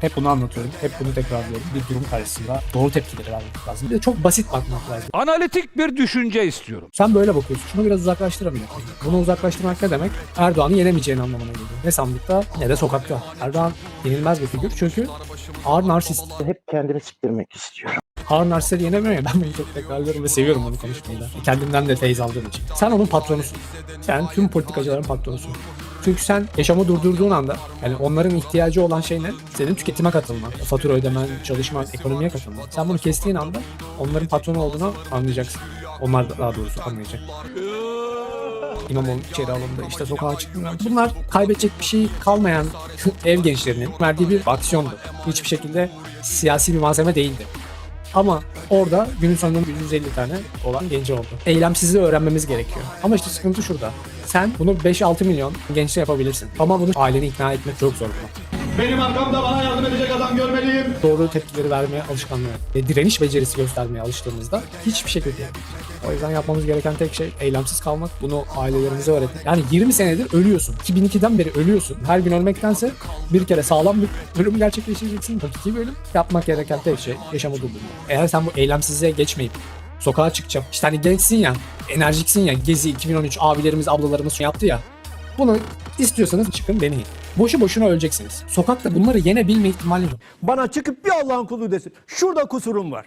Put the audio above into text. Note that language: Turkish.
Hep bunu anlatıyorum. Hep bunu tekrarlıyorum. Bir durum karşısında doğru tepkileri vermek lazım. Bir de çok basit bakmak lazım. Analitik bir düşünce istiyorum. Sen böyle bakıyorsun. Şunu biraz uzaklaştırabilir. Bunu uzaklaştırmak ne demek? Erdoğan'ı yenemeyeceğini anlamına geliyor. Ne sandıkta ne de sokakta. Erdoğan yenilmez bir figür çünkü ağır narsist. hep kendimi siktirmek istiyorum. Ağır narsistleri yenemiyor ya ben bunu çok tekrarlıyorum ve seviyorum bunu konuşmayı da. Kendimden de feyiz aldığım için. Sen onun patronusun. Sen tüm politikacıların patronusun. Çünkü sen yaşamı durdurduğun anda yani onların ihtiyacı olan şey ne? Senin tüketime katılman, fatura ödemen, çalışman, ekonomiye katılman. Sen bunu kestiğin anda onların patronu olduğunu anlayacaksın. Onlar da daha doğrusu anlayacak. İmamoğlu içeri alındı, işte sokağa çıkmıyor. Bunlar kaybedecek bir şey kalmayan ev gençlerinin verdiği bir aksiyondu. Hiçbir şekilde siyasi bir malzeme değildi. Ama orada günün sonunda 150 tane olan genci oldu. Eylemsizliği öğrenmemiz gerekiyor. Ama işte sıkıntı şurada. Sen bunu 5-6 milyon gençle yapabilirsin. Ama bunu aileni ikna etmek çok zor. Benim arkamda bana yardım edecek adam görmeliyim. Doğru tepkileri vermeye alışkanlığı ve direniş becerisi göstermeye alıştığımızda hiçbir şekilde o yüzden yapmamız gereken tek şey eylemsiz kalmak. Bunu ailelerimize öğretmek. Yani 20 senedir ölüyorsun. 2002'den beri ölüyorsun. Her gün ölmektense bir kere sağlam bir ölüm gerçekleştireceksin. Hakiki bir ölüm. Yapmak gereken tek şey yaşamı durdurmak. Eğer sen bu eylemsizliğe geçmeyip sokağa çıkacağım. İşte hani gençsin ya, enerjiksin ya. Gezi 2013 abilerimiz, ablalarımız yaptı ya. Bunu istiyorsanız çıkın deneyin. Boşu boşuna öleceksiniz. Sokakta bunları yenebilme ihtimali yok. Bana çıkıp bir Allah'ın kulu desin. Şurada kusurum var.